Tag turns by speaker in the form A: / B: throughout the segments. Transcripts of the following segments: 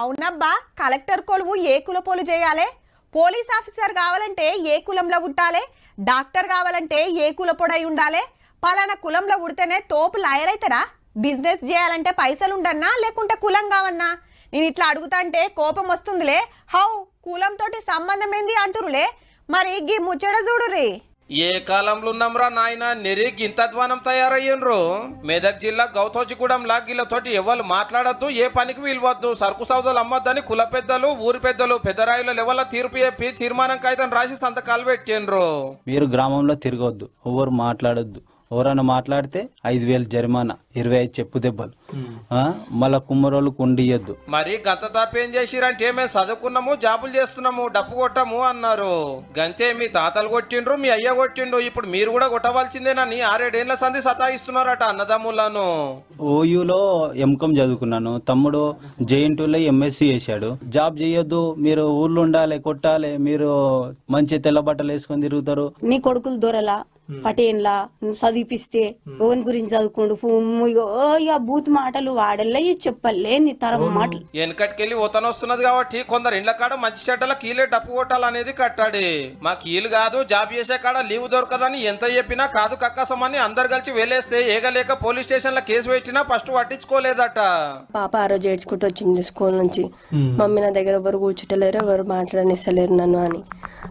A: అవునబ్బా collector కొలువు ఏ కులపోలు చేయాలి? Police officer కావాలంటే ఏ కులంలో పుట్టాలి? డాక్టర్ కావాలంటే ఏ కులపొడై ఉండాలి? పలానా కులంలో ఉడితేనే తోపు లాయర్ అవుతారా బిజినెస్ చేయాలంటే పైసలు ఉండన్నా లేకుంటే కులం కావన్నా? నేను ఇట్లా అడుగుతాంటే కోపం వస్తుందిలే. హౌ? కులంతోటి సంబంధం ఏంది అంటురులే? మరి గీ ముచ్చట రే
B: ఏ కాలంలో ఉన్నాంరా నాయన గింత గింతధ్వానం తయారయ్యిండ్రు? మెదక్ జిల్లా గౌతోజిగూడెం లాగిలతోటి ఎవరు మాట్లాడద్దు ఏ పనికి వీల్వద్దు. సరుకు సౌదలు అమ్మొద్దని కుల పెద్దలు ఊరి పెద్దలు పెద్దరాయుల లెవెల్ తీర్పు చెప్పి తీర్మానం కాగితం రాసి సంతకాలు పెట్టిండ్రు.
C: మీరు గ్రామంలో తిరగవద్దు ఎవరు మాట్లాడొద్దు. ఎవరైనా మాట్లాడితే ఐదు వేలు జరిమానా ఇరవై ఐదు చెప్పు దెబ్బలు. మళ్ళా కుమ్మరోళ్ళు కుండియొద్దు.
B: మరి గంత తప్పేం చేసిరంటే మేము చదువుకున్నాము జాబులు చేస్తున్నాము డప్పు కొట్టాము అన్నారు. గంతే మీ తాతలు కొట్టిండ్రు మీ అయ్య కొట్టిండు ఇప్పుడు మీరు కూడా కొట్టవలసిందేనని ఆరేడేళ్ళ సంధి సతాయిస్తున్నారట అన్నదమ్ములను.
C: ఓయూలో ఎంకామ్ చదువుకున్నాను. తమ్ముడు జేఎన్టీలో ఎంఎస్సి చేశాడు. జాబ్ చేయొద్దు మీరు ఊర్లో ఉండాలి కొట్టాలి మీరు మంచి తెల్ల బట్టలు వేసుకొని తిరుగుతారు.
D: నీ కొడుకులు దొరలా పటేన్లా చదివిపిస్తే ఓన్ గురించి చదువుకోండు? బూత్ మాటలు వాడల్లే చెప్పలే నీ తరం మాటలు.
B: వెనకటికెళ్ళి ఓతన వస్తున్నది కాబట్టి కొందరు ఇండ్ల కాడ మంచి చెడ్డల కీలే డప్పు కొట్టాలనేది కట్టాడి. మా కీలు కాదు జాబ్ చేసే కాడ లీవ్ దొరకదని ఎంత చెప్పినా కాదు కక్కసమని అందరు కలిసి వెళ్ళేస్తే ఏగలేక పోలీస్ స్టేషన్లో కేసు పెట్టినా ఫస్ట్ పట్టించుకోలేదట.
E: పాప ఆ రోజు ఏడ్చుకుంటూ వచ్చింది స్కూల్ నుంచి. మమ్మీ నా దగ్గర ఎవరు కూర్చుంటలేరు ఎవరు మాట్లాడనిస్తలేరు నన్ను అని.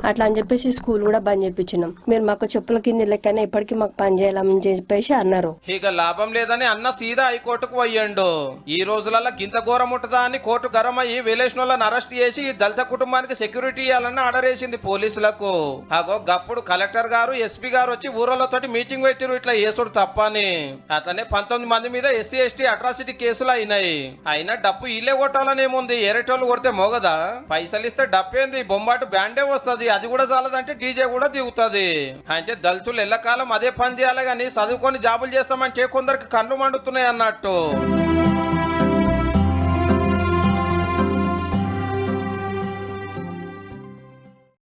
E: అట్లా అని చెప్పేసి స్కూల్ కూడా బంద్ చేయించినాం మీరు మాకు చెప్పుల కింద లెక్కనే ఇప్పటికీ మాకు పని చేయాలని చెప్పేసి అన్నారు.
B: ఇక లాభం లేదని అన్న సీదా హైకోర్టుకు పోయిండు ఈ రోజులలో గింత ఘోరం ఉంటుందా అని కోర్టు గరం అయ్యి వాళ్ళని అరెస్ట్ చేసి దళిత కుటుంబానికి సెక్యూరిటీ ఇవ్వాలని ఆర్డర్ వేసింది పోలీసులకు. అగో గప్పుడు కలెక్టర్ గారు ఎస్పీ గారు వచ్చి ఊరోళ్ళతోటి మీటింగ్ పెట్టిరు ఇట్లా చేసుడు తప్పని. అతనే పంతొమ్మిది మంది మీద ఎస్సీ ఎస్టీ అట్రాసిటీ కేసులు అయినాయి. అయినా డప్పు ఇల్లే కొట్టాలని ఏముంది? ఎరటోళ్ళు కొడితే మోగదా? పైసలు ఇస్తే డప్పేంది బొంబాటు బ్యాండే వస్తది. అది కూడా చాలదంటే డీజే కూడా దిగుతుంది. అంటే దళితులు ఎల్లకాలం అదే పని చేయాలి కానీ చదువుకొని జాబులు చేస్తామంటే కొందరికి కన్ను మండుతున్నాయి అన్నట్టు. México.